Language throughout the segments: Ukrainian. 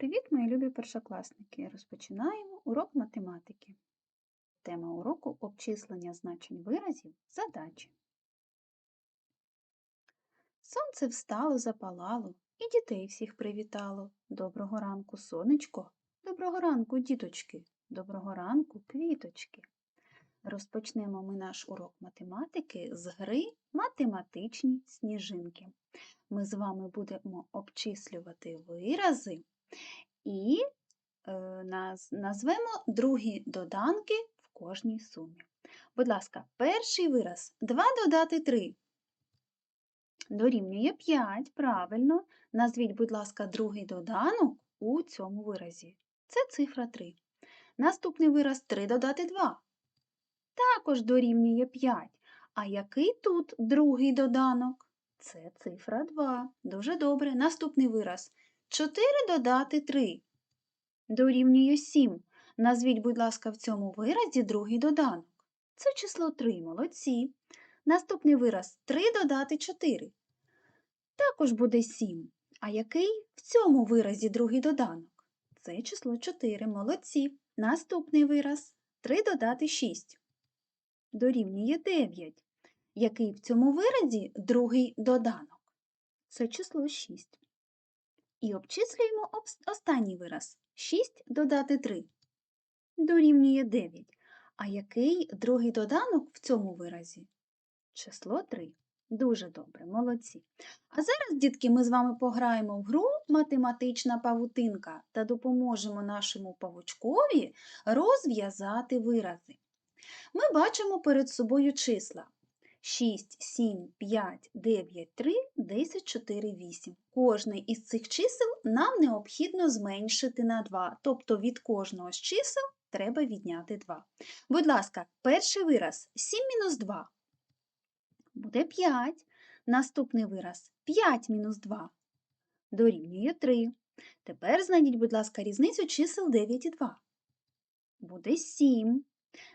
Привіт, мої любі першокласники! Розпочинаємо урок математики. Тема уроку обчислення значень виразів задачі. Сонце встало, запалало і дітей всіх привітало. Доброго ранку, сонечко, доброго ранку, діточки, доброго ранку, квіточки. Розпочнемо ми наш урок математики з гри математичні сніжинки. Ми з вами будемо обчислювати вирази і е, назвемо другі доданки в кожній сумі. Будь ласка, перший вираз 2 додати 3. Дорівнює 5, правильно. Назвіть, будь ласка, другий доданок у цьому виразі. Це цифра 3. Наступний вираз 3 додати 2. Також дорівнює 5. А який тут другий доданок? Це цифра 2. Дуже добре. Наступний вираз 4 додати 3 дорівнює 7. Назвіть, будь ласка, в цьому виразі другий доданок. Це число 3, молодці. Наступний вираз 3 додати 4. Також буде 7. А який в цьому виразі другий доданок? Це число 4, молодці. Наступний вираз 3 додати 6. Дорівнює 9. Який в цьому виразі другий доданок? Це число 6. І обчислюємо останній вираз. 6 додати 3 дорівнює 9. А який другий доданок в цьому виразі? Число 3. Дуже добре, молодці. А зараз, дітки, ми з вами пограємо в гру математична павутинка та допоможемо нашому павучкові розв'язати вирази. Ми бачимо перед собою числа 6, 7, 5, 9, 3, 10, 4, 8. Кожне із цих чисел нам необхідно зменшити на 2, тобто від кожного з чисел треба відняти 2. Будь ласка, перший вираз 7 мінус 2 буде 5. Наступний вираз 5 мінус 2 дорівнює 3. Тепер знайдіть, будь ласка, різницю чисел 9 і 2. Буде 7.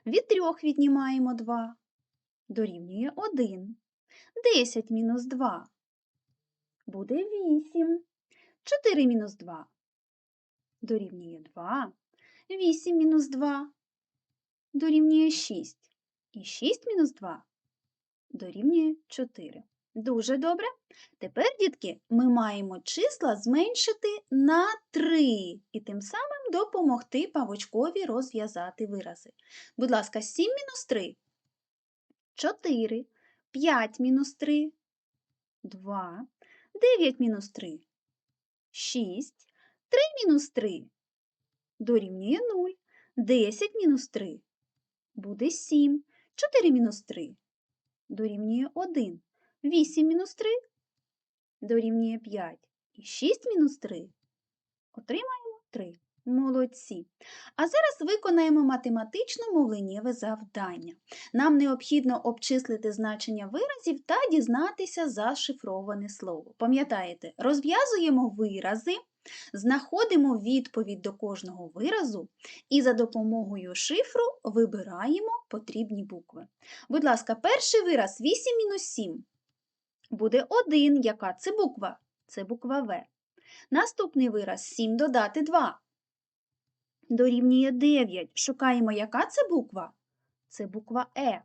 Від 3 віднімаємо 2 дорівнює 1. 10 мінус 2 буде 8. 4 мінус 2 дорівнює 2. 8 мінус 2 дорівнює 6. І 6 мінус 2 дорівнює 4. Дуже добре. Тепер, дітки, ми маємо числа зменшити на 3 і тим самим допомогти павучкові розв'язати вирази. Будь ласка, 7 мінус 3 4, 5 мінус 3 2, 9 мінус 3 6, 3 мінус 3 дорівнює 0, 10 мінус 3 буде 7, 4 мінус 3 дорівнює 1, 8 мінус 3 дорівнює 5 і 6 мінус 3 отримаємо 3. Молодці. А зараз виконаємо математично-мовленнєве завдання. Нам необхідно обчислити значення виразів та дізнатися зашифроване слово. Пам'ятаєте, розв'язуємо вирази, знаходимо відповідь до кожного виразу і за допомогою шифру вибираємо потрібні букви. Будь ласка, перший вираз 8 мінус 7 буде 1. Яка це буква? Це буква В. Наступний вираз 7 додати 2 дорівнює 9. Шукаємо, яка це буква? Це буква Е.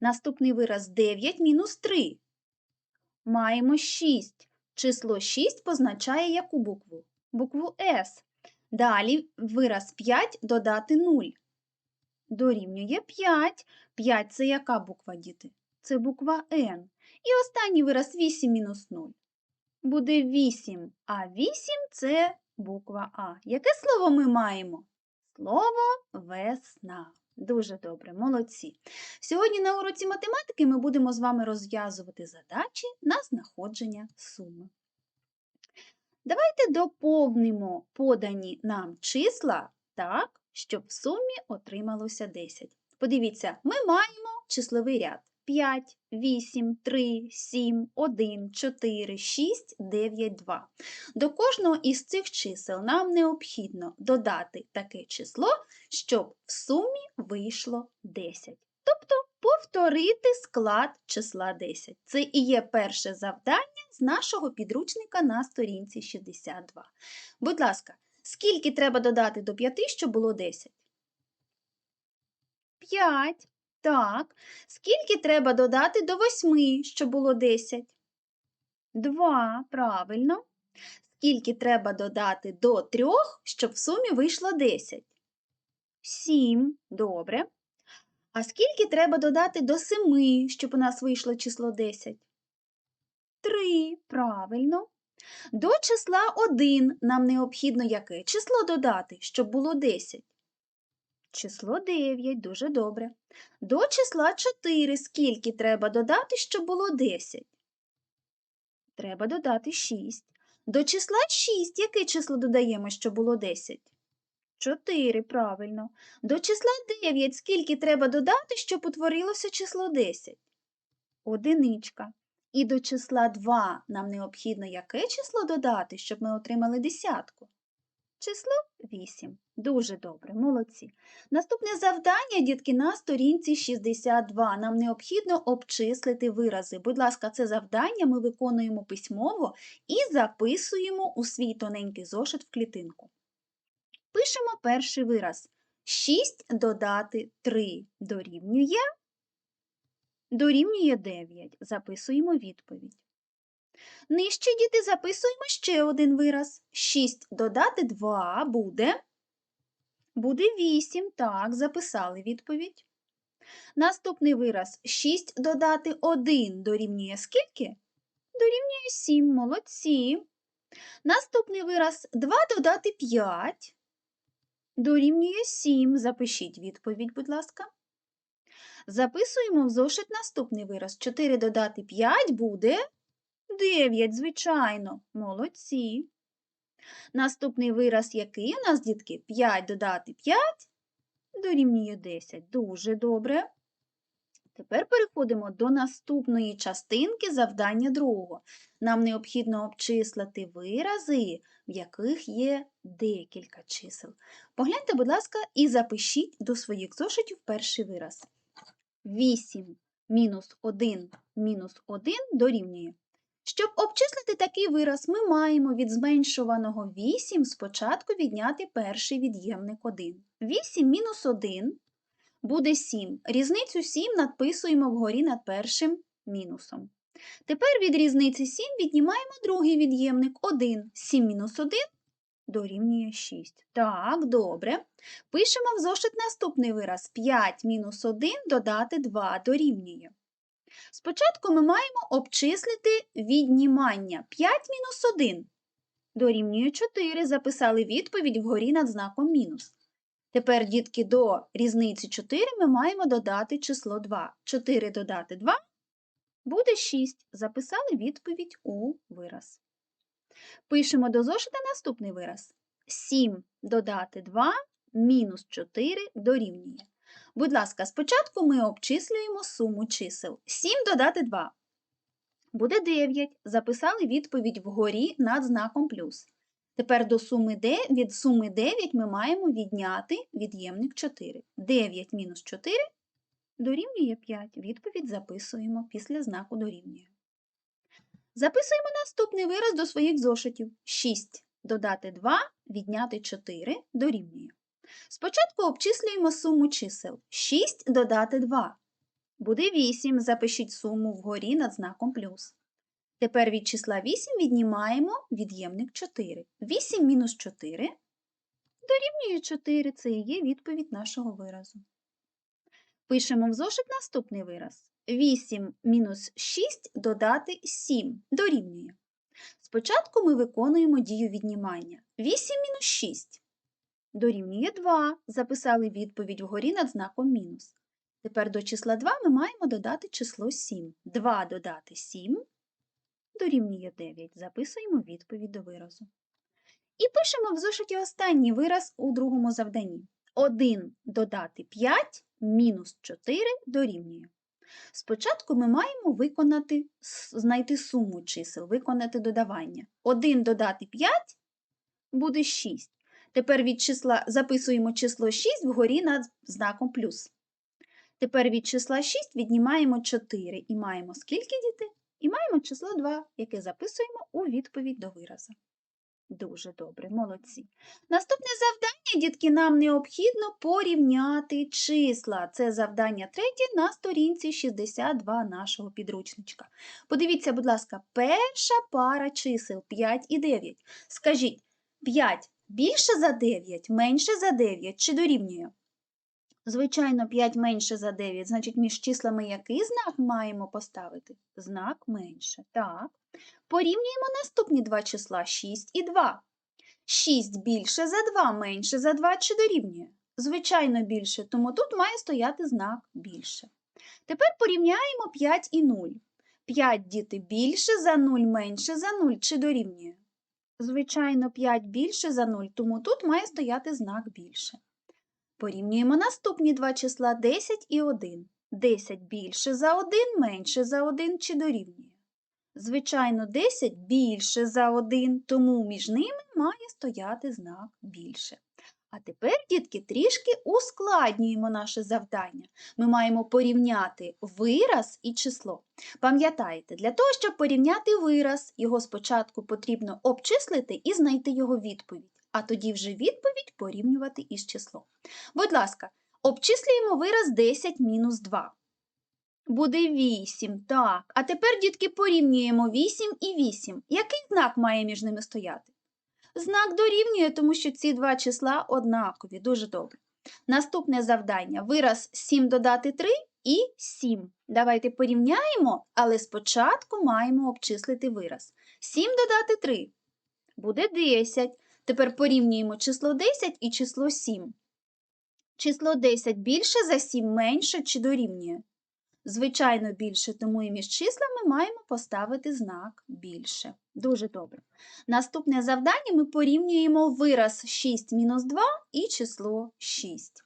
Наступний вираз 9 мінус 3. Маємо 6. Число 6 позначає яку букву? Букву С. Далі вираз 5 додати 0. Дорівнює 5. 5 це яка буква, діти? Це буква Н. І останній вираз 8 мінус 0. Буде 8, а 8 це буква А. Яке слово ми маємо? Слово весна. Дуже добре, молодці. Сьогодні на уроці математики ми будемо з вами розв'язувати задачі на знаходження суми. Давайте доповнимо подані нам числа так, щоб в сумі отрималося 10. Подивіться, ми маємо числовий ряд 5, 8, 3, 7, 1, 4, 6, 9, 2. До кожного із цих чисел нам необхідно додати таке число, щоб в сумі вийшло 10. Тобто повторити склад числа 10. Це і є перше завдання з нашого підручника на сторінці 62. Будь ласка, Скільки треба додати до 5, щоб було 10? 5. Так. Скільки треба додати до 8, щоб було 10? 2. Правильно. Скільки треба додати до 3, щоб в сумі вийшло 10? 7. Добре. А скільки треба додати до 7, щоб у нас вийшло число 10? 3. Правильно. До числа 1 нам необхідно яке число додати, щоб було 10? Число 9. Дуже добре. До числа 4 скільки треба додати, щоб було 10? Треба додати 6. До числа 6 яке число додаємо, щоб було 10? 4, правильно. До числа 9 скільки треба додати, щоб утворилося число 10? Одиничка. І до числа 2 нам необхідно яке число додати, щоб ми отримали десятку? Число 8. Дуже добре, молодці. Наступне завдання, дітки, на сторінці 62. Нам необхідно обчислити вирази. Будь ласка, це завдання ми виконуємо письмово і записуємо у свій тоненький зошит в клітинку. Пишемо перший вираз. 6 додати 3 дорівнює. Дорівнює 9. Записуємо відповідь. Нижче, діти, записуємо ще один вираз. 6 додати 2 буде. Буде 8. Так, записали відповідь. Наступний вираз 6 додати 1 дорівнює скільки? Дорівнює 7. Молодці. Наступний вираз 2 додати 5 дорівнює 7. Запишіть відповідь, будь ласка. Записуємо в зошит наступний вираз. 4 додати 5 буде 9, звичайно. Молодці. Наступний вираз який у нас, дітки? 5 додати 5 дорівнює 10. Дуже добре. Тепер переходимо до наступної частинки завдання другого. Нам необхідно обчислити вирази, в яких є декілька чисел. Погляньте, будь ласка, і запишіть до своїх зошитів перший вираз. 8 мінус 1 мінус 1 дорівнює. Щоб обчислити такий вираз, ми маємо від зменшуваного 8 спочатку відняти перший від'ємник 1. 8 мінус 1 буде 7. Різницю 7 надписуємо вгорі над першим мінусом. Тепер від різниці 7 віднімаємо другий від'ємник 1. 7 мінус 1 дорівнює 6. Так, добре. Пишемо в зошит наступний вираз. 5 мінус 1 додати 2 дорівнює. Спочатку ми маємо обчислити віднімання. 5 мінус 1 дорівнює 4. Записали відповідь вгорі над знаком мінус. Тепер, дітки, до різниці 4 ми маємо додати число 2. 4 додати 2 буде 6. Записали відповідь у вираз. Пишемо до зошита наступний вираз. 7 додати 2 мінус 4 дорівнює. Будь ласка, спочатку ми обчислюємо суму чисел. 7 додати 2. Буде 9. Записали відповідь вгорі над знаком плюс. Тепер до суми d, від суми 9 ми маємо відняти від'ємник 4. 9 мінус 4 дорівнює 5. Відповідь записуємо після знаку дорівнює. Записуємо наступний вираз до своїх зошитів. 6 додати 2, відняти 4 дорівнює. Спочатку обчислюємо суму чисел. 6 додати 2. Буде 8. Запишіть суму вгорі над знаком плюс. Тепер від числа 8 віднімаємо від'ємник 4. 8 мінус 4 дорівнює 4. Це і є відповідь нашого виразу. Пишемо в зошит наступний вираз. 8 мінус 6 додати 7 дорівнює. Спочатку ми виконуємо дію віднімання. 8 мінус 6 дорівнює 2. Записали відповідь вгорі над знаком мінус. Тепер до числа 2 ми маємо додати число 7. 2 додати 7 дорівнює 9. Записуємо відповідь до виразу. І пишемо в зошиті останній вираз у другому завданні. 1 додати 5 мінус 4 дорівнює. Спочатку ми маємо виконати, знайти суму чисел, виконати додавання. 1 додати 5 буде 6. Тепер від числа записуємо число 6 вгорі над знаком плюс. Тепер від числа 6 віднімаємо 4 і маємо скільки діти? І маємо число 2, яке записуємо у відповідь до виразу. Дуже добре, молодці. Наступне завдання, дітки, нам необхідно порівняти числа. Це завдання третє на сторінці 62 нашого підручничка. Подивіться, будь ласка, перша пара чисел 5 і 9. Скажіть, 5 більше за 9, менше за 9 чи дорівнює? Звичайно, 5 менше за 9, значить, між числами який знак маємо поставити? Знак менше. Так. Порівнюємо наступні два числа 6 і 2. 6 більше за 2, менше за 2 чи дорівнює? Звичайно, більше, тому тут має стояти знак більше. Тепер порівняємо 5 і 0. 5 діти більше за 0, менше за 0 чи дорівнює? Звичайно, 5 більше за 0, тому тут має стояти знак більше. Порівнюємо наступні два числа 10 і 1. 10 більше за 1, менше за 1 чи дорівнює? Звичайно, 10 більше за 1, тому між ними має стояти знак більше. А тепер, дітки, трішки ускладнюємо наше завдання. Ми маємо порівняти вираз і число. Пам'ятаєте, для того, щоб порівняти вираз, його спочатку потрібно обчислити і знайти його відповідь, а тоді вже відповідь порівнювати із числом. Будь ласка, обчислюємо вираз 10 мінус 2. Буде 8, так. А тепер, дітки, порівнюємо 8 і 8. Який знак має між ними стояти? Знак дорівнює, тому що ці два числа однакові. Дуже добре. Наступне завдання. Вираз 7 додати 3 і 7. Давайте порівняємо, але спочатку маємо обчислити вираз. 7 додати 3 буде 10. Тепер порівнюємо число 10 і число 7. Число 10 більше за 7 менше чи дорівнює? Звичайно, більше, тому і між числами маємо поставити знак більше. Дуже добре. Наступне завдання ми порівнюємо вираз 6 мінус 2 і число 6.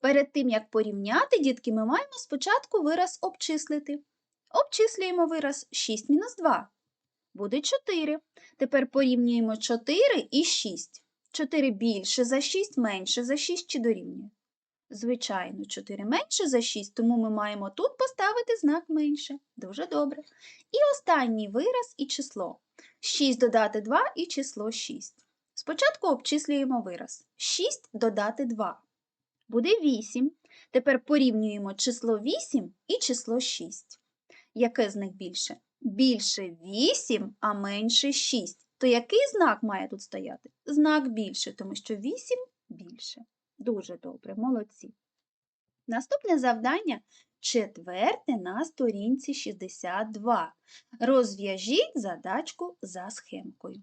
Перед тим, як порівняти, дітки, ми маємо спочатку вираз обчислити. Обчислюємо вираз 6 мінус 2. Буде 4. Тепер порівнюємо 4 і 6. 4 більше за 6, менше за 6 чи дорівнює? Звичайно, 4 менше за 6, тому ми маємо тут поставити знак менше. Дуже добре. І останній вираз і число. 6 додати 2 і число 6. Спочатку обчислюємо вираз. 6 додати 2. Буде 8. Тепер порівнюємо число 8 і число 6. Яке з них більше? Більше 8, а менше 6. То який знак має тут стояти? Знак більше, тому що 8 більше. Дуже добре, молодці. Наступне завдання четверте на сторінці 62. Розв'яжіть задачку за схемкою.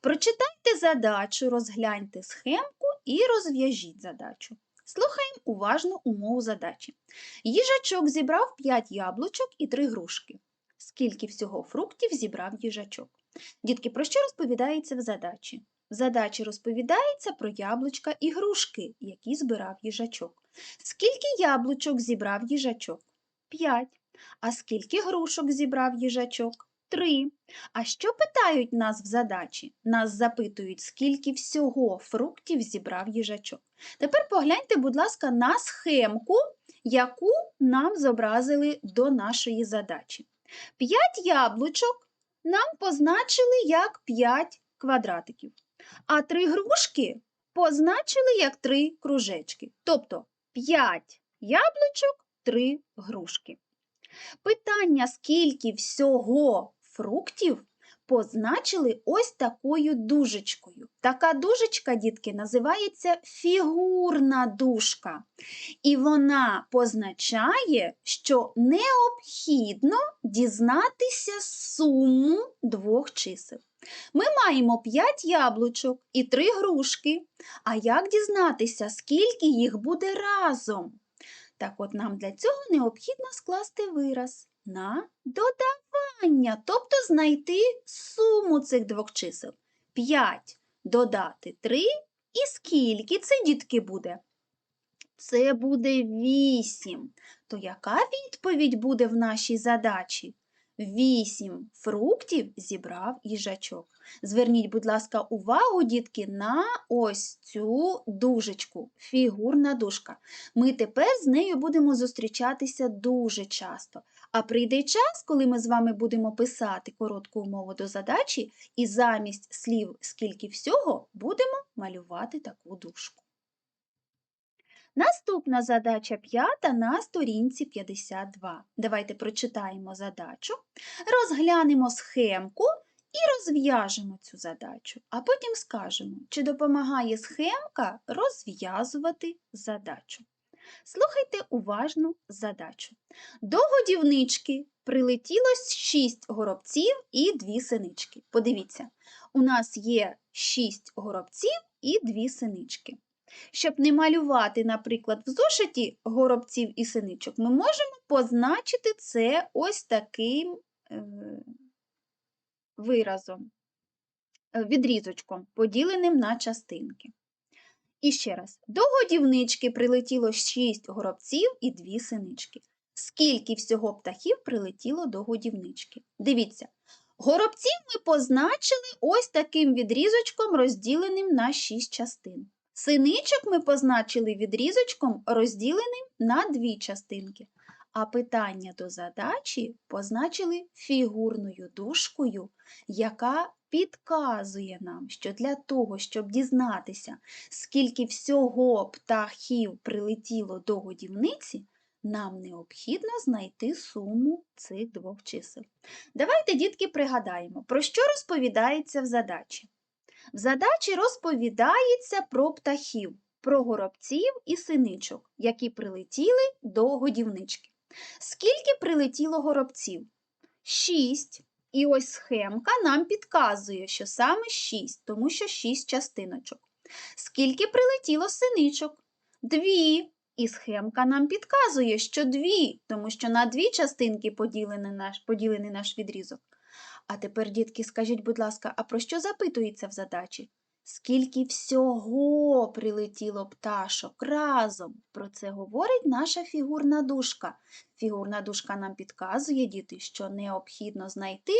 Прочитайте задачу, розгляньте схемку і розв'яжіть задачу. Слухаємо уважно умову задачі. Їжачок зібрав 5 яблучок і 3 грушки. Скільки всього фруктів зібрав їжачок? Дітки, про що розповідається в задачі? Задачі розповідається про яблучка і грушки, які збирав їжачок. Скільки яблучок зібрав їжачок? П'ять. А скільки грушок зібрав їжачок? Три. А що питають нас в задачі? Нас запитують, скільки всього фруктів зібрав їжачок. Тепер погляньте, будь ласка, на схемку, яку нам зобразили до нашої задачі. П'ять яблучок нам позначили як 5 квадратиків. А три грушки позначили як три кружечки. Тобто 5 яблучок, 3 грушки. Питання, скільки всього фруктів позначили ось такою дужечкою. Така дужечка, дітки, називається фігурна дужка. І вона позначає, що необхідно дізнатися суму двох чисел. Ми маємо 5 яблучок і 3 грушки. А як дізнатися, скільки їх буде разом? Так от нам для цього необхідно скласти вираз на додавання, тобто знайти суму цих двох чисел. 5 додати 3 і скільки це, дітки, буде? Це буде 8. То яка відповідь буде в нашій задачі? Вісім фруктів зібрав їжачок. Зверніть, будь ласка, увагу, дітки, на ось цю дужечку, фігурна дужка. Ми тепер з нею будемо зустрічатися дуже часто. А прийде час, коли ми з вами будемо писати коротку умову до задачі, і замість слів скільки всього будемо малювати таку дужку. Наступна задача п'ята на сторінці 52. Давайте прочитаємо задачу, розглянемо схемку і розв'яжемо цю задачу, а потім скажемо, чи допомагає схемка розв'язувати задачу. Слухайте уважно задачу. До годівнички прилетіло 6 горобців і 2 синички. Подивіться, у нас є 6 горобців і 2 синички. Щоб не малювати, наприклад, в зошиті горобців і синичок, ми можемо позначити це ось таким е, виразом, е, відрізочком, поділеним на частинки. І ще раз, до годівнички прилетіло 6 горобців і 2 синички. Скільки всього птахів прилетіло до годівнички? Дивіться, горобців ми позначили ось таким відрізочком, розділеним на 6 частин. Синичок ми позначили відрізочком, розділеним на дві частинки, а питання до задачі позначили фігурною дужкою, яка підказує нам, що для того, щоб дізнатися, скільки всього птахів прилетіло до годівниці, нам необхідно знайти суму цих двох чисел. Давайте, дітки, пригадаємо, про що розповідається в задачі. В задачі розповідається про птахів, про горобців і синичок, які прилетіли до годівнички. Скільки прилетіло горобців? Шість. І ось схемка нам підказує, що саме 6, тому що 6 частиночок. Скільки прилетіло синичок? Дві. І схемка нам підказує, що дві, тому що на дві частинки поділений наш, поділений наш відрізок. А тепер, дітки, скажіть, будь ласка, а про що запитується в задачі? Скільки всього прилетіло пташок разом? Про це говорить наша фігурна дужка. Фігурна дужка нам підказує, діти, що необхідно знайти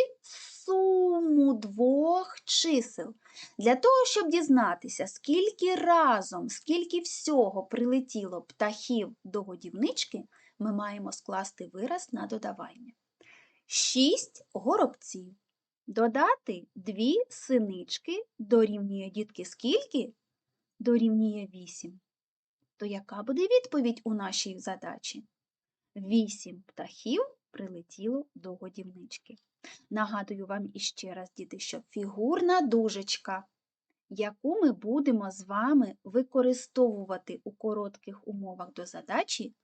суму двох чисел. Для того, щоб дізнатися, скільки разом, скільки всього прилетіло птахів до годівнички, ми маємо скласти вираз на додавання. Шість горобців. Додати дві синички дорівнює дітки скільки? Дорівнює 8. То яка буде відповідь у нашій задачі? Вісім птахів прилетіло до годівнички. Нагадую вам іще раз, діти, що фігурна дужечка, яку ми будемо з вами використовувати у коротких умовах до задачі,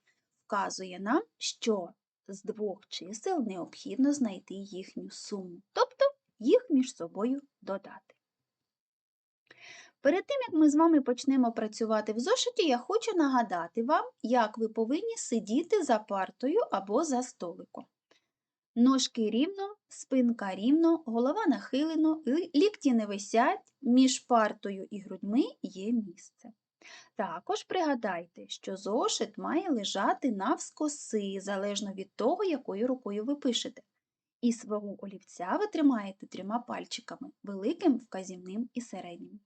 вказує нам, що з двох чисел необхідно знайти їхню суму, тобто їх між собою додати. Перед тим, як ми з вами почнемо працювати в зошиті, я хочу нагадати вам, як ви повинні сидіти за партою або за столиком. Ножки рівно, спинка рівно, голова нахилено, лікті не висять, між партою і грудьми є місце. Також пригадайте, що зошит має лежати навскоси, залежно від того, якою рукою ви пишете. І свого олівця ви тримаєте трьома пальчиками великим, вказівним і середнім.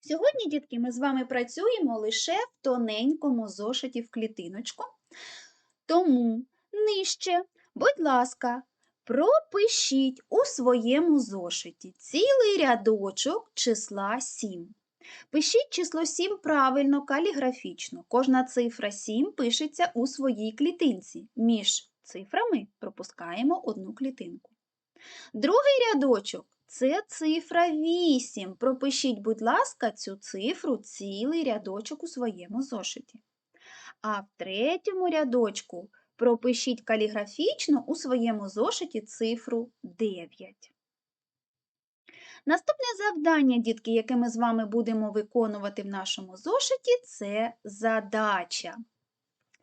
Сьогодні, дітки, ми з вами працюємо лише в тоненькому зошиті в клітиночку. Тому нижче, будь ласка, пропишіть у своєму зошиті цілий рядочок числа 7. Пишіть число 7 правильно, каліграфічно. Кожна цифра 7 пишеться у своїй клітинці. Між цифрами пропускаємо одну клітинку. Другий рядочок це цифра 8. Пропишіть, будь ласка, цю цифру цілий рядочок у своєму зошиті. А в третьому рядочку пропишіть каліграфічно у своєму зошиті цифру 9. Наступне завдання, дітки, яке ми з вами будемо виконувати в нашому зошиті, це задача.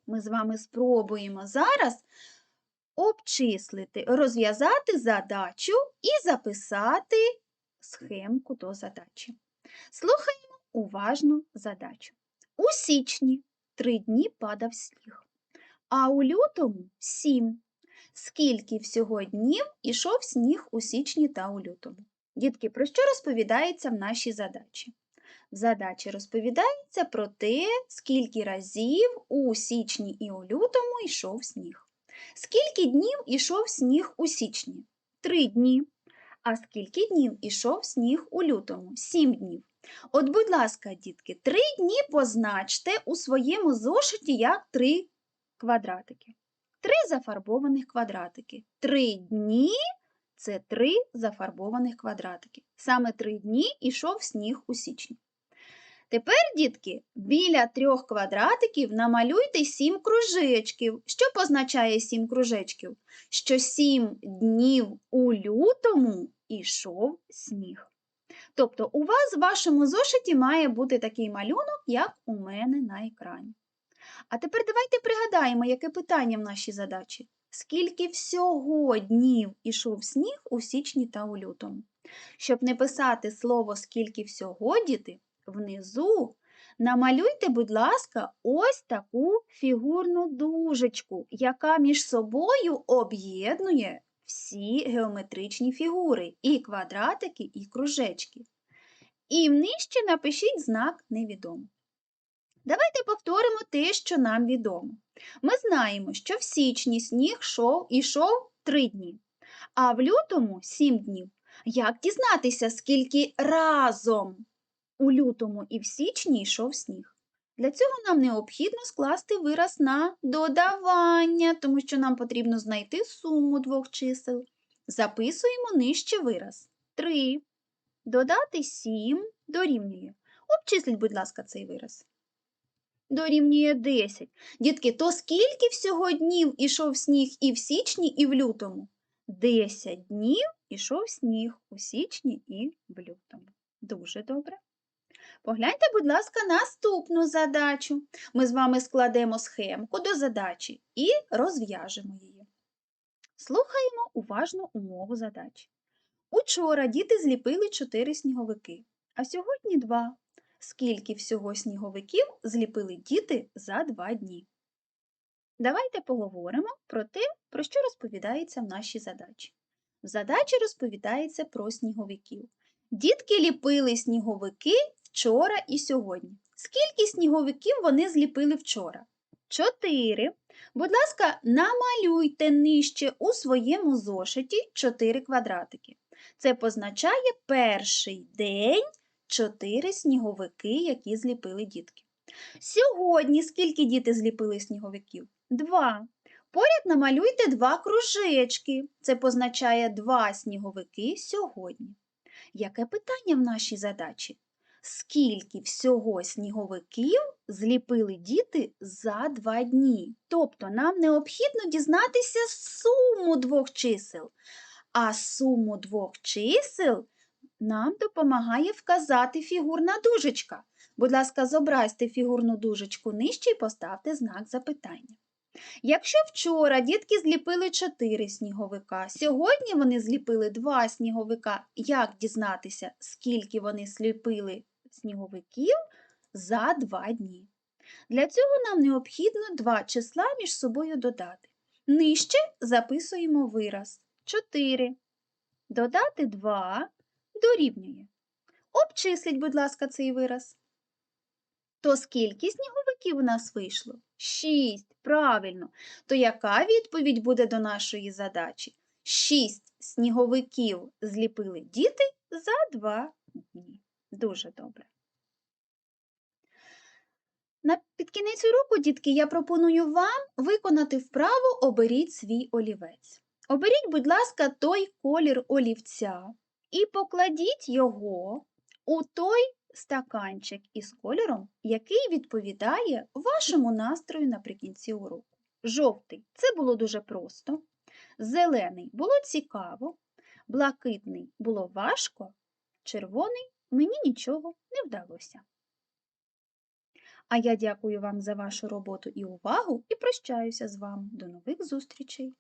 Ми з вами спробуємо зараз обчислити, розв'язати задачу і записати схемку до задачі. Слухаємо уважно задачу. У січні три дні падав сніг, а у лютому сім. Скільки всього днів ішов сніг у січні та у лютому? Дітки, про що розповідається в нашій задачі? В задачі розповідається про те, скільки разів у січні і у лютому йшов сніг. Скільки днів ішов сніг у січні? Три дні. А скільки днів ішов сніг у лютому? Сім днів. От, будь ласка, дітки, три дні позначте у своєму зошиті як три квадратики. Три зафарбованих квадратики. Три дні це три зафарбованих квадратики. Саме три дні ішов сніг у січні. Тепер, дітки, біля трьох квадратиків намалюйте сім кружечків. Що позначає сім кружечків? Що сім днів у лютому ішов сніг. Тобто у вас в вашому зошиті має бути такий малюнок, як у мене на екрані. А тепер давайте пригадаємо, яке питання в нашій задачі. Скільки всього днів ішов сніг у січні та у лютому? Щоб не писати слово скільки всього, діти, внизу намалюйте, будь ласка, ось таку фігурну дужечку, яка між собою об'єднує всі геометричні фігури і квадратики, і кружечки. І нижче напишіть знак невідомо. Давайте повторимо те, що нам відомо. Ми знаємо, що в січні сніг шов, ішов 3 дні, а в лютому 7 днів. Як дізнатися, скільки разом у лютому і в січні йшов сніг? Для цього нам необхідно скласти вираз на додавання, тому що нам потрібно знайти суму двох чисел. Записуємо нижче вираз. 3. Додати 7 дорівнює. Обчисліть, будь ласка, цей вираз. Дорівнює 10. Дітки, то скільки всього днів ішов сніг і в січні, і в лютому? 10 днів ішов сніг у січні і в лютому. Дуже добре. Погляньте, будь ласка, наступну задачу. Ми з вами складемо схемку до задачі і розв'яжемо її. Слухаємо уважно умову задачі. Учора діти зліпили 4 сніговики, а сьогодні 2. Скільки всього сніговиків зліпили діти за 2 дні? Давайте поговоримо про те, про що розповідається в нашій задачі. В задачі розповідається про сніговиків. Дітки ліпили сніговики вчора і сьогодні. Скільки сніговиків вони зліпили вчора? Чотири. Будь ласка, намалюйте нижче у своєму зошиті 4 квадратики. Це позначає перший день 4 сніговики, які зліпили дітки. Сьогодні скільки діти зліпили сніговиків? Два. Поряд намалюйте два кружечки. Це позначає два сніговики сьогодні. Яке питання в нашій задачі? Скільки всього сніговиків зліпили діти за два дні? Тобто нам необхідно дізнатися суму двох чисел. А суму двох чисел нам допомагає вказати фігурна дужечка. Будь ласка, зобразьте фігурну дужечку нижче і поставте знак запитання. Якщо вчора дітки зліпили 4 сніговика, сьогодні вони зліпили 2 сніговика, як дізнатися, скільки вони зліпили сніговиків за 2 дні? Для цього нам необхідно два числа між собою додати. Нижче записуємо вираз 4. Додати 2 дорівнює. Обчисліть, будь ласка, цей вираз. То скільки сніговиків у нас вийшло? Шість. Правильно. То яка відповідь буде до нашої задачі? Шість сніговиків зліпили діти за два дні. Дуже добре. На під кінець уроку, дітки, я пропоную вам виконати вправу Оберіть свій олівець. Оберіть, будь ласка, той колір олівця і покладіть його у той стаканчик із кольором, який відповідає вашому настрою наприкінці уроку. Жовтий це було дуже просто, зелений було цікаво, блакитний було важко, червоний мені нічого не вдалося. А я дякую вам за вашу роботу і увагу і прощаюся з вами. До нових зустрічей!